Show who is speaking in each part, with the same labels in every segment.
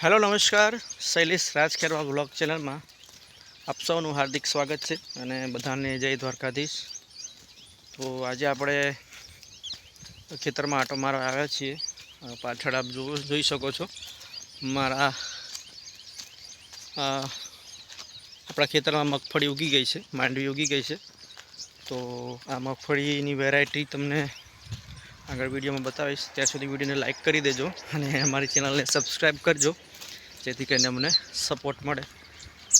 Speaker 1: Hello, નમસ્કાર. Shailesh રાજખેરવા blog ચેનલમાં આપ સૌનું હાર્દિક સ્વાગત છે અને બધાને જય દ્વારકાધીશ. તો આજે આપણે ખેતરમાં આટો મારવા આવ્યા છીએ. પાછળ આપ જોઈ શકો છો. મારા આપણા ખેતરમાં મગફળી ઉગી ગઈ છે, માંડવી ઉગી ગઈ છે. તો આ મગફળીની વેરાયટી તમને આગળ વિડીયોમાં બતાવીશ. ત્યાં સુધી વિડીયોને લાઇક કરી દેજો અને અમારી ચેનલને સબસ્ક્રાઈબ કરજો. જેથી કરીને અમને સપોર્ટ મળે.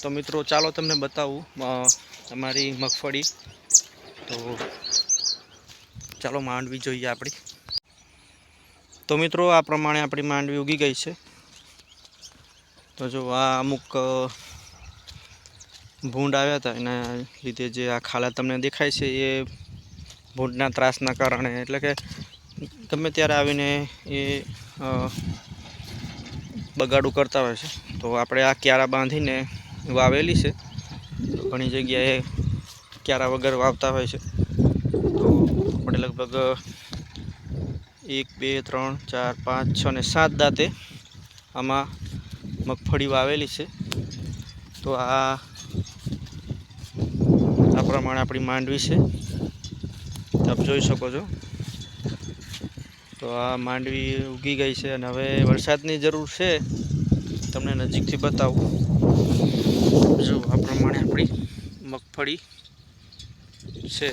Speaker 1: તો મિત્રો, ચાલો તમને બતાવું અમારી મગફળી. તો ચાલો માંડવી જોઈએ આપણી. તો મિત્રો, આ પ્રમાણે આપણી માંડવી ઉગી ગઈ છે. તો જો, આ અમુક ભૂંડ આવ્યા હતા, એના લીધે જે આ ખાલા તમને દેખાય છે, એ ભૂંડના ત્રાસના કારણે. એટલે કે ગમે ત્યારે આવીને એ બગાડું કરતા હોય છે. તો આપણે આ ક્યારા બાંધીને વાવેલી છે. ઘણી જગ્યાએ ક્યારા વગર વાવતા હોય છે. તો આપણે લગભગ એક, બે, ત્રણ, ચાર, પાંચ, છ ને સાત દાંતે આમાં મગફળી વાવેલી છે. તો આ આ પ્રમાણે આપણી માંડવી છે. આપ જોઈ શકો છો. તો આ માંડવી ઉગી ગઈ છે અને હવે વરસાદની જરૂર છે. તમને નજીકથી બતાવું. જો, આ પ્રમાણે આપણી મગફળી છે.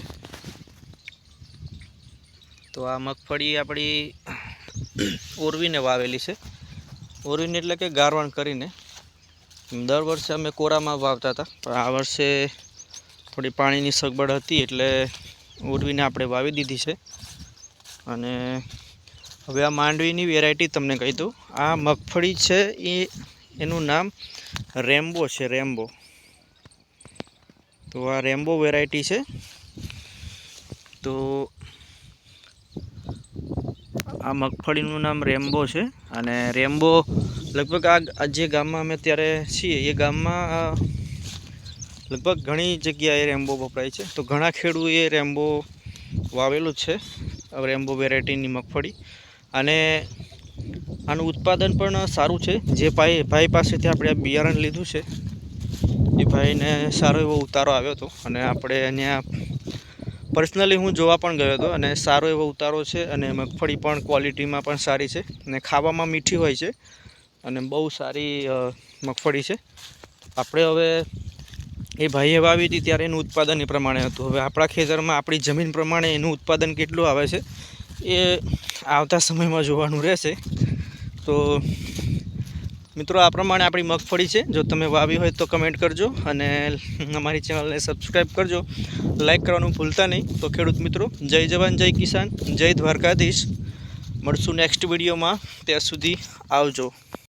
Speaker 1: તો આ મગફળી આપણી ઓરવીને વાવેલી છે. ઓરવીને એટલે કે ગારવણ કરીને. દર વર્ષે અમે કોરામાં વાવતા હતા, પણ આ વર્ષે થોડી પાણીની સગવડ હતી એટલે ઓરવીને આપણે વાવી દીધી છે. અને હવે આ માંડવીની વેરાયટી તમને કહી દઉં. આ મગફળી છે એ, એનું નામ રેમ્બો છે, રેમ્બો. તો આ રેમ્બો વેરાયટી છે. તો આ મગફળીનું નામ રેમ્બો છે અને રેમ્બો લગભગ આ જે ગામમાં અમે અત્યારે છીએ, એ ગામમાં લગભગ ઘણી જગ્યાએ રેમ્બો વપરાય છે. તો ઘણા ખેડૂએ રેમ્બો વાવેલું છે રેમ્બો વેરાયટીની મગફળી. અને આનું ઉત્પાદન પણ સારું છે. જે ભાઈ ભાઈ પાસેથી આપણે આ બિયારણ લીધું છે. એ ભાઈને સારો એવો ઉતારો આવ્યો હતો અને આપણે અહીંયા પર્સનલી હું જોવા પણ ગયો હતો અને સારો એવો ઉતારો છે અને મગફળી પણ ક્વોલિટીમાં પણ સારી છે અને ખાવામાં મીઠી હોય છે અને બહુ સારી મગફળી છે. આપણે હવે એ ભાઈએ વાવી હતી ત્યારે એનું ઉત્પાદન એ પ્રમાણે હતું. હવે આપણા ખેતરમાં આપણી જમીન પ્રમાણે એનું ઉત્પાદન કેટલું આવે છે એ આવતા સમયમાં જોવાનું રહેશે. તો મિત્રો, આ પ્રમાણે આપણી મગફળી છે. જો તમે વાવી હોય તો કમેન્ટ કરજો અને અમારી ચેનલને સબસ્ક્રાઈબ કરજો. લાઈક કરવાનું ભૂલતા નહીં. તો ખેડૂત મિત્રો, જય જવાન, જય કિસાન, જય દ્વારકાધીશ. મળશું નેક્સ્ટ વિડીયોમાં. ત્યાં સુધી આવજો.